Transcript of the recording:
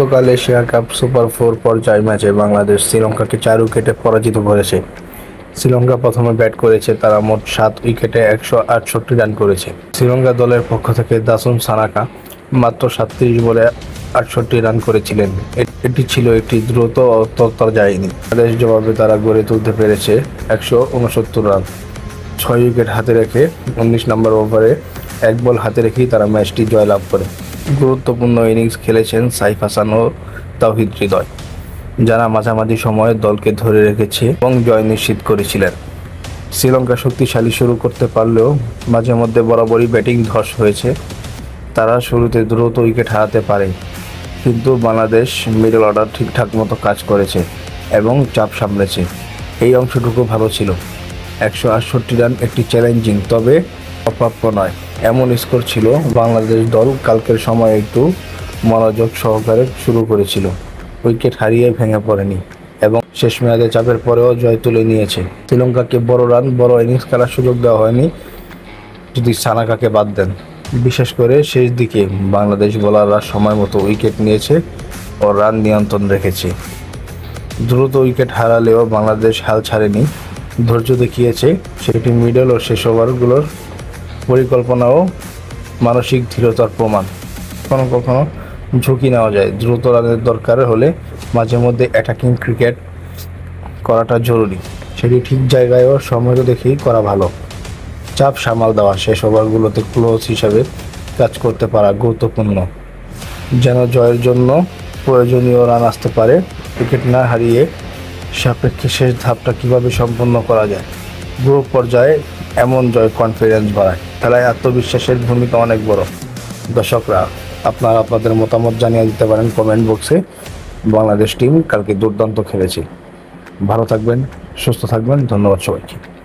গতকাল Asia cup super four পর্যায় ম্যাচে বাংলাদেশ শ্রীলঙ্কাকে চার উইকেটে পরাজিত করেছে। শ্রীলঙ্কা প্রথমে ব্যাট করেছে, তারা মোট সাত উইকেটে একশো আটষট্টি রান করেছে। শ্রীলঙ্কা দলের পক্ষ থেকে দাসুন সানাকা মাত্র সাতত্রিশ বলে আটষট্টি রান করেছিলেন। এটি ছিল একটি দ্রুত ও যায়নি বাংলাদেশ জবাবে তারা গড়ে তুলতে পেরেছে একশো উনসত্তর রান। ছয় উইকেট হাতে রেখে উনিশ নম্বর ওভারে এক বল হাতে রেখেই তারা ম্যাচটি জয়লাভ করে। গুরুত্বপূর্ণ ইনিংস খেলেছেন সাইফ হাসান ও তাওহিদ হৃদয়, যারা মাঝামাঝি সময়ে দলকে ধরে রেখেছে এবং জয় নিশ্চিত করেছিলেন। শ্রীলঙ্কা শক্তিশালী শুরু করতে পারলেও মাঝে মধ্যে বরাবরই ব্যাটিং ধস হয়েছে। তারা শুরুতে দ্রুত উইকেট হারাতে পারে, কিন্তু বাংলাদেশ মিডল অর্ডার ঠিকঠাক মতো কাজ করেছে এবং চাপ সামলেছে। এই অংশটুকু ভালো ছিল। একশো আটষট্টি রান একটি চ্যালেঞ্জিং তবে অপ্রাপ্য নয়। এমন স্কোর ছিল, বাংলাদেশ দল কালকের সময় একটু মনোযোগ সহকারে শুরু করেছিল। উইকেট হারিয়ে ভেঙে পড়েনি এবং শেষ মেয়াদে চাপের পরেও জয় তুলে নিয়েছে। শ্রীলঙ্কাকে বড় রান, বড় ইনিংস খেলার সুযোগ দেওয়া হয়নি, যদি সানাকাকে বাদ দেন। বিশেষ করে শেষ দিকে বাংলাদেশ বোলাররা সময় মতো উইকেট নিয়েছে ও রান নিয়ন্ত্রণ রেখেছে। দ্রুত উইকেট হারালেও বাংলাদেশ হাল ছাড়েনি। ধৈর্য দেখিয়েছে সেটি মিডল ও শেষ ওভারগুলোর পরিকল্পনা ও মানসিক দৃঢ়তার প্রমাণ। কখনো কখনো ঝুঁকি নেওয়া যায়। দ্রুত রানের দরকার হলে মাঝে মধ্যে অ্যাটাকিং ক্রিকেট করাটা জরুরি। সেটি ঠিক জায়গায় ও সময় দেখেই করা ভালো। চাপ সামাল দেওয়া, শেষ ওভারগুলোতে ক্লোজ হিসাবে কাজ করতে পারা গুরুত্বপূর্ণ। যেন জয়ের জন্য প্রয়োজনীয় রান আসতে পারে উইকেট না হারিয়ে সাপেক্ষে শেষ ধাপটা কীভাবে সম্পন্ন করা যায়? গ্রুপ পর্যায়ে এমন জয় কনফিডেন্স বাড়ায়। খেলায় আত্মবিশ্বাসের ভূমিকা অনেক বড়। দর্শকরা, আপনারা আপনাদের মতামত জানিয়ে দিতে পারেন কমেন্ট বক্সে বাংলাদেশ টিম কালকে দুর্দান্ত খেলেছে। ভালো থাকবেন, সুস্থ থাকবেন, ধন্যবাদ সবাইকে।